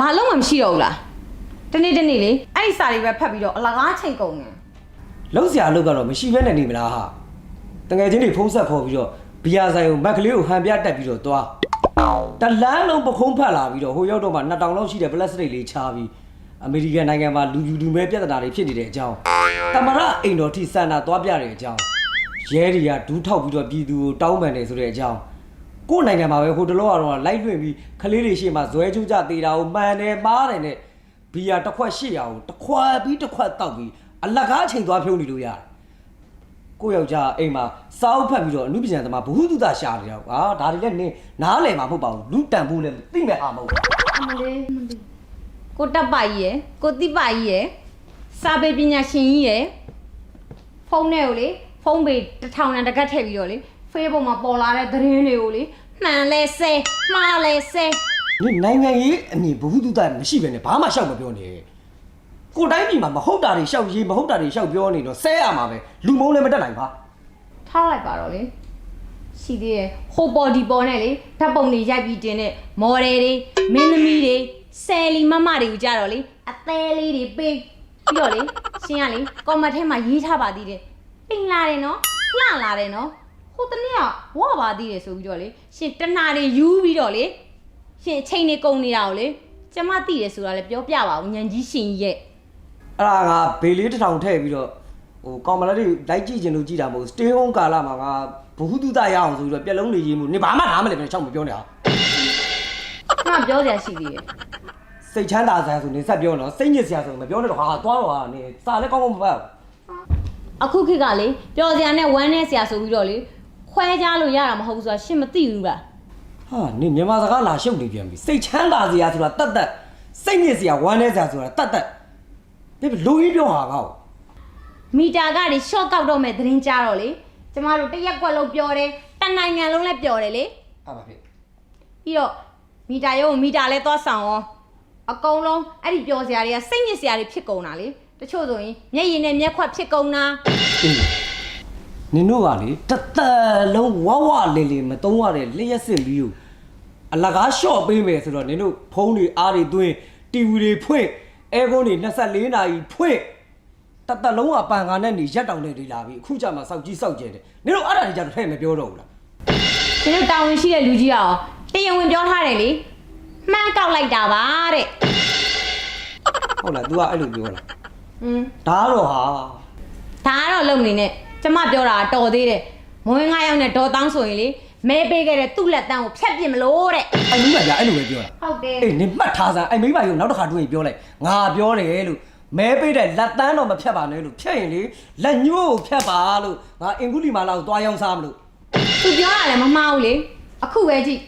ဘာလုံးမှမရှိတော့ဘူးလားတနေ့တနေ့လေအဲ့ဒီစာတွေပဲဖတ်ပြီးတော့အလကားချိန်ကုန်တယ်လုံးစရာအလုပ်ကတော့မရှိဘဲနဲ့နေမလားဟာတငယ်ချင်းတွေဖုံးဆက်ခေါ်ပြီးတော့ဘီယာဆိုင်ကိုမက်ကလေးကိုဟန်ပြတက်ပြီးတော့သွားတလန်းလုံးပခုံးဖတ်လာပြီးတော့ဟိုရောက်တော့မှ2000လောက်ရှိတဲ့ပလတ်စတစ်လေးချားပြီးအမေရိကန်နိုင်ငံမှာလူယူလူမဲပြဿနာတွေဖြစ်နေတဲ့အကြောင်းတမရအိမ်တော်ထိစန္ဒသွားပြတဲ့အကြောင်းရဲတွေကဒူးထောက်ပြီးတော့ပြည်သူကိုတောင်းပန်တယ်ဆိုတဲ့အကြောင်း ကိုယ့်နိုင်ငံမှာပဲဟိုတလောကတော့လိုက်လွင့်ပြီးခလေးတွေရှေ့မှာဇွဲကျူးကြသေးတာကိုမှန်တယ်မားတယ်နဲ့ဘီယာတစ်ခွက်800ကိုတစ်ခွက်ပြီးတစ်ခွက်တောက်ပြီးအလကားချိန်သွားဖြုံးနေလို့ရတယ်ကိုယ့်ယောက်ျားအိမ်မှာစာအုပ်ဖတ်ပြီးတော့အမှုပညာသမားဘ ഹു တုတရှာနေတော့ဟာဒါတွေလည်းနင်းနားလည်မှာမဟုတ်ပါဘူးလူတန်ဖို့လည်းသိမဲ့ဟာမဟုတ်ဘူးအမလေးကိုတက်ပါကြီးရယ်ကိုတိပါကြီးရယ်စာပေပညာရှင်ကြီးရယ်ဖုန်းထဲကိုလေဖုန်းပေတစ်ထောင်နဲ့တကတ်ထည့်ပြီးတော့လေ Facebook မှာပေါ်လာတဲ့သတင်းတွေကိုလေမှန်လဲဆဲမှားလဲဆဲနင်နိုင်ငံရေးအမြင်ဘ ഹു တုတမရှိပဲနဲ့ဘာမှရှောက်မပြောနဲ့ကိုယ်တိုင်းပြည်မှာမဟုတ်တာတွေရှောက်ရေးမဟုတ်တာတွေရှောက်ပြောနေတော့ဆဲရမှာပဲလူမုန်းလည်းမတက်နိုင်ပါထားလိုက်ပါတော့လေရှိသေးရဲ့ဟိုပေါ်ဒီပေါ်နဲ့လေဓာတ်ပုံတွေရိုက်ပြီးတင်တဲ့မော်ဒယ်တွေမင်းသမီးတွေဆယ်လီမမတွေကိုကြတော့လေအသေးလေးတွေပေးပြီးတော့လေရှင်ကလေကော်မတ်ထဲမှာရေးထားပါသေးတယ်ပင်လာတယ်နော်လှလာတယ်နော် ဟိုတနေ့ကဝါပါသေးတယ်ဆိုပြီးတော့လေရှင်တနာတွေယူပြီးတော့လေရှင်အချိန်နေကုန်နေတာကိုလေကျမသိတယ်ဆိုတာလည်းပြောပြပါဦးညံကြီးရှင်ကြီးရဲ့အဲ့ဒါငါဘေလေးတစ်ထောင်ထည့်ပြီးတော့ဟိုကောင်မလေးတွေလိုက်ကြည့်ချင်လို့ကြည့်တာမဟုတ် stay home ကာလမှာငါဘ ഹു တုတရအောင်ဆိုပြီးတော့ပြက်လုံးတွေရေးမှုနင်ဘာမှနားမလည်ပဲချောက်မပြောနဲ့ဟာကျမပြောစရာရှိသေးတယ်စိတ်ချမ်းသာစရာဆိုနေဆက်ပြောနော်စိတ်ညစ်စရာဆိုမပြောနဲ့တော့ဟာသွားတော့ဟာနေစာလည်းကောင်းကောင်းမဖတ်ဘူးအခုခေတ်ကလေပျော်စရာနဲ့ဝမ်းနည်းစရာဆိုပြီးတော့လေ ခွဲခြားလို့ရတာမဟုတ်ဘူးဆိုတာရှင့်မသိဘူးလားဟာနေမြန်မာစကားလာရှုပ်နေပြန်ပြီစိတ်ချမ်းသာစရာဆိုတာတတ်တတ်စိတ်ညစ်စရာဝမ်းနည်းစရာဆိုတာတတ်တတ်ဒီလူကြီးပြောဟာကောက်မီတာကနေ short ကောက်တော့မဲ့သတင်းကြတော့လေကျမတို့တစ်ရက်ကွက်လုံးပျော်တယ်တနိုင်ငံလုံးလည်းပျော်တယ်လေဟာပါဖြစ်ပြီးတော့မီတာရုံးမီတာလည်းသွားဆောင်ရောအကုန်လုံးအဲ့ဒီပျော်စရာတွေကစိတ်ညစ်စရာတွေဖြစ်ကုန်တာလေတချို့ဆိုရင်မျက်ရည်နဲ့မျက်ခွက်ဖြစ်ကုန်တာအေး နင်တို့ကလေတသက်လုံးဝဝလေးလေးမတုံးရတဲ့လျှက်စစ်ပြီးကိုအလကားရှော့ပေးမယ်ဆိုတော့နင်တို့ဖုန်းတွေအားတွေသွင်းတီဗီတွေဖွင့်အဲကွန်းတွေ24နာရီဖွင့်တသက်လုံးကပန်ကားနဲ့နေရက်တောင်နဲ့တွေလာပြီအခုကြမှာစောက်ကြီးစောက်ကျဲတယ်နင်တို့အဲ့ဒါတွေကြတော့ထဲ့မပြောတော့ဘူးလား ဒီလိုတာဝန်ရှိတဲ့လူကြီးကရောတရားဝင်ပြောထားတယ်လေမှန်းကောက်လိုက်တာပါတဲ့ ဟုတ်လား तू ကအဲ့လိုပြောလား อืม ဒါကတော့ဟာ ဒါကတော့လုံနေနဲ့ ကျမပြောတာတော်သေးတယ်မွေးငါရောက်နဲ့ဒေါ်တောင်းဆိုရင်လေမဲပေးခဲ့တဲ့သူ့လက်တန်းကိုဖြတ်ပြစ်မလို့တဲ့အဲ့လူကကြာအဲ့လိုပဲပြောတာဟုတ်တယ်အေးနင်မှတ်ထားစမ်းအဲ့မိမကြီးကိုနောက်တစ်ခါတွေ့ရင်ပြောလိုက်ငါပြောတယ်လို့မဲပေးတဲ့လက်တန်းတော့မဖြတ်ပါနဲ့လို့ဖြတ်ရင်လေလက်ညှိုးကိုဖြတ်ပါလို့ငါအင်ကုလီမာလာကိုသွားရောက်စားမလို့သူပြောတာလည်းမမှားဘူးလေအခုပဲကြည့်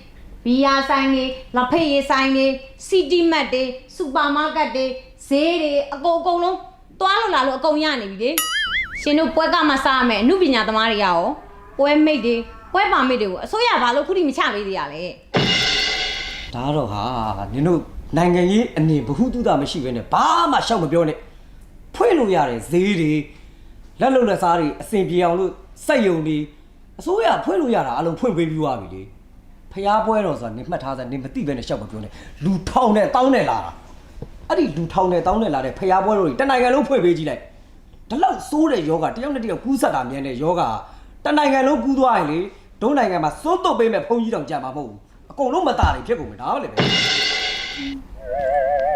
ဘီယာဆိုင်တွေလက်ဖေးရည်ဆိုင်တွေစီတီမတ်တွေစူပါမားကတ်တွေဈေးတွေအကုန်အကုန်လုံးသွားလို့လာလို့အကုန်ရနေပြီလေ ရှင်တို့ပွဲကမှစားရမယ်အမှုပညာသမားတွေကရောပွဲမိတ်တွေပွဲပါမိတ်တွေကိုအစိုးရဘာလို့ခုထိမချပေးသေးရလဲဒါတော့ဟာနင်တို့နိုင်ငံရေးအမြင်ဘ ഹു တုတမရှိဘဲနဲ့ဘာမှရှောက်မပြောနဲ့ဖွင့်လို့ရတယ်ဈေးတွေလက်လုံလက်စားတွေအစင်ပြေအောင်လို့စက်ယုံတွေအစိုးရဖွင့်လို့ရတာအလုံးဖွင့်ပေးပြီးသွားပြီလေဖျားပွဲတော်ဆိုတာနင်မှတ်ထားစမ်းနင်မသိဘဲနဲ့ရှောက်မပြောနဲ့လူထောင်နဲ့တောင်းနဲ့လာတာအဲ့ဒီလူထောင်နဲ့တောင်းနဲ့လာတဲ့ဖျားပွဲတော်တွေတနိုင်ငံလုံးဖွင့်ပေးကြည့်လိုက် ဒီလောက်စိုးတဲ့ယောဂတယောက်နဲ့တယောက်ကူးဆက်တာမြန်တဲ့ယောဂတနိုင်ငံလုံးကူးသွားရင်လေဒုနိုင်ငံမှာစွန့်တုတ်ပေးမဲ့ဘုံကြီးတောင်ကြံမှာမဟုတ်ဘူးအကုန်လုံးမตาတွေဖြစ်ကုန်မယ်ဒါပဲလေပဲ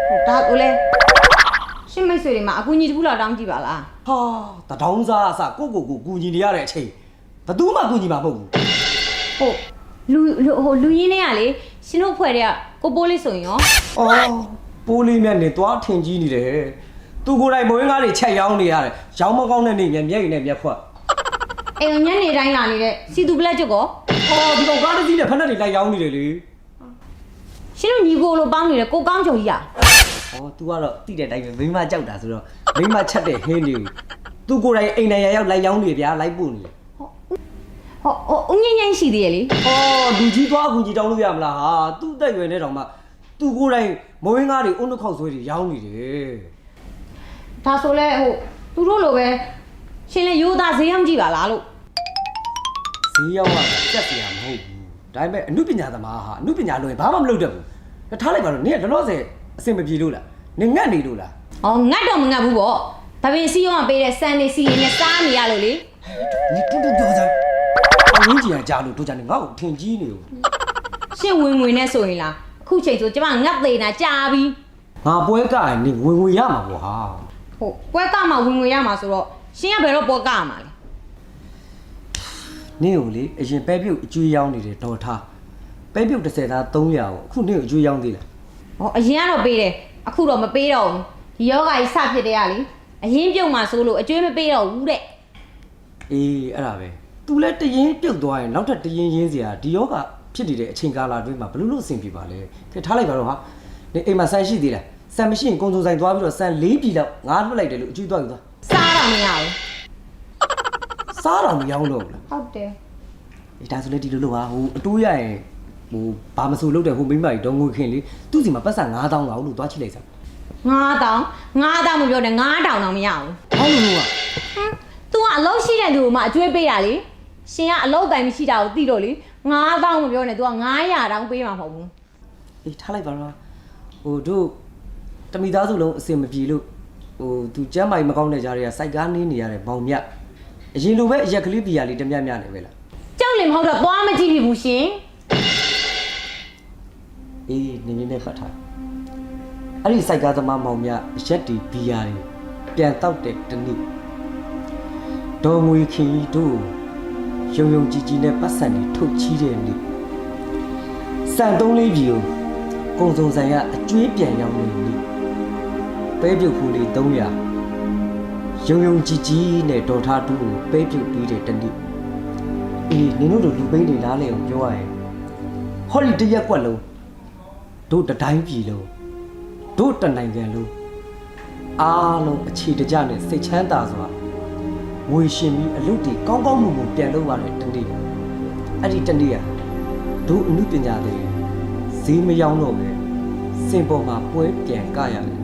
ဟုတ်ဒါကိုလေရှင်မိတ်ဆွေတွေမှာအကူကြီးတစ်ခုလောက်တောင်းကြည့်ပါလားဟာတထောင်းစားအစကိုကိုကိုကူညီနေရတဲ့အချိန်ဘယ်သူမှကူညီမှာမဟုတ်ဘူးဟုတ်လူလူဟိုလူရင်းတွေကလေရှင်တို့ဖွဲ့တဲ့ကကိုပိုးလေးဆိုရင်ရော။အော်ပိုးလေးမြတ်နေသွားထင်ကြီးနေတယ်။ သူကိုယ်တိုင်မွေးငါးတွေချက်ရောင်းနေရတယ်ရောင်းမကောင်းတဲ့နေ့မျက်မျက်ရည်နဲ့မျက်ခွက်အိမ်ကညနေတိုင်းလာနေတဲ့စီသူပလက်ချုပ်ကိုအော်ဒီကောင်ကားတစ်စီးနဲ့ဖက်နှက်တွေလိုက်ရောင်းနေတယ်လေရှင်တို့ညီကိုလိုပေါင်းနေတဲ့ကိုကောင်းချုံကြီးอ่ะအော် तू ကတော့တိတဲ့အတိုင်းပဲမိမကြောက်တာဆိုတော့မိမချက်တဲ့ဟင်းတွေသူကိုယ်တိုင်အိမ်နိုင်ရရောက်လိုက်ရောင်းနေတယ်ဗျာလိုက်ပို့နေတယ်ဟောဟောဦးငင်းငင်းရှိသေးရဲ့လေအော်လူကြီးသွားအကူကြီးတောင်းလို့ရမလားဟာသူ့တက်ရွယ်နဲ့တောင်မှသူကိုယ်တိုင်မဝင်းကားတွေအုံနှောက်ဆွဲတွေရောင်းနေတယ် ဒါဆိုလဲဟိုသူတို့လိုပဲရှင်လည်းရိုးသားဈေးအောင်ကြည့်ပါလားလို့။ဈေးရောက်တာစက်စရာမဟုတ်ဘူး။ဒါပေမဲ့အမှုပညာသမားဟာအမှုပညာလို့ရင်ဘာမှမလုပ်တတ်ဘူး။ဒါထားလိုက်ပါတော့နင်ကလောလောဆယ်အဆင်မပြေလို့လား။နင်ငတ်နေလို့လား။အော်ငတ်တော့မငတ်ဘူးပေါ့။ဒါပင်စီရောကပေးတဲ့စံနေစီရင်နဲ့စားနေရလို့လေ။ဒီတူတူပြောစမ်း။အရင်းကြီးကကြားလို့တို့ကြနေငါ့ကိုထင်ကြီးနေဘူး။ရှင်ဝင်ဝင်နဲ့ဆိုရင်လားအခုချိန်ဆိုကျမငတ်သေးတာကြာပြီ။ငါပွဲကရင်နေဝင်ဝင်ရမှာပေါ့ဟာ။ ဟုတ်ပွဲကမှဝင်ဝင်ရမှာဆိုတော့ရှင်ကဘယ်တော့ပွဲကမှာလဲ။နင့်ကိုလေအရင်ပဲပြုတ်အကျွေးရောင်းနေတယ်ဒေါ်ထား။ပဲပြုတ်30သား300ကိုအခုနင့်ကိုအကျွေးရောင်းသေးလား။ဟောအရင်ကတော့ပေးတယ်။အခုတော့မပေးတော့ဘူး။ဒီယောဂကြီးစဖြစ်တဲ့ကလေအရင်ပြုတ်မှဆိုလို့အကျွေးမပေးတော့ဘူးတဲ့။အေးအဲ့ဒါပဲ။ तू လည်းတရင်ပြုတ်သွားရင်နောက်ထပ်တရင်ရင်းစရာဒီယောဂဖြစ်နေတဲ့အချိန်ကာလအတွင်းမှာဘယ်လိုလုပ်အဆင်ပြေပါလဲ။ကဲထားလိုက်ပါတော့ဟာ။နင်အိမ်မှာဆန်ရှိသေးလား။ ဆန်မရှိရင်ကုံစုံဆိုင်သွားပြီးတော့ဆန်၄ပြည်လောက်ငါလွတ်လိုက်တယ်လို့အကျွေးသွားယူသွား။စားတော့မရဘူး။စားတော့မရောင်းတော့ဘူးလား။ဟုတ်တယ်။အေးဒါဆိုလည်းဒီလိုလုပ်ပါဟိုအတိုးရရင်ဟိုဘာမဆိုလုပ်တယ်ဟိုမိမကြီးတော့ငွေခင်လေသူ့စီမှာပတ်စံ9000လောက်လို့သွားချိလိုက်စမ်း။9000 9000မပြောနဲ့9000တော့မရဘူး။။ဟောလို့ကဟမ် तू ကအလုပ်ရှိတဲ့လူကိုမှအကျွေးပေးတာလေရှင်ကအလုပ်တိုင်မရှိတာကိုသိတော့လေ9000မပြောနဲ့ तू က900တောင်ပေးမှာမဟုတ်ဘူးအေးထားလိုက်ပါတော့ဟိုတို့ တမိသားစုလုံးအစင်မပြေလို့ဟိုသူကျမ်းမာကြီးမကောင်းတဲ့ကြားတွေကစိုက်ကားနေနေရတဲ့ဘောင်မြတ်အရင်လိုပဲအရက်ကလေးပီယာလေးတမြတ်မြတ်နေပဲလားကြောက်လင်မဟုတ်တော့သွားမကြည့်ဖြစ်ဘူးရှင်အေးနင်းနေနဲ့ဖတ်ထားအဲ့ဒီစိုက်ကားသမားမောင်မြတ်ရက်တီပီယာတွေပြန်တောက်တဲ့တနေ့ဒေါ်ငွေခင်ကြီးတို့ရုံရုံကြည်ကြည်နဲ့ပတ်စံတွေထုတ်ချီးတဲ့နေ့စံသုံးလေးပြီကိုကုံစုံဆိုင်ကအကျွေးပြန်ရောက်နေနေ့ ပဲပြုတ်ဖူးလေး300ရုံရုံကြည်ကြည်နဲ့ဒေါ်ထားတူကိုပဲပြုတ်ပြီးတဲ့တနေ့အေးနင်တို့တို့လူပိန်းတွေလားလေအောင်ပြောရရင်ဟောဒီတစ်ရက်ကွက်လုံးတို့တတိုင်းပြည်လုံးတို့တနိုင်ငံလုံးအားလုံးအခြေတကြနဲ့စိတ်ချမ်းသာစွာငွေရှင်ပြီးအလုပ်တွေကောင်းကောင်းမွန်မွန်ပြန်လုပ်ရတဲ့တနေ့အဲ့ဒီတနေ့ကတို့အမှုပညာတွေဈေးမရောက်တော့ပဲစင်ပေါ်မှာပွဲပြန်ကရတယ်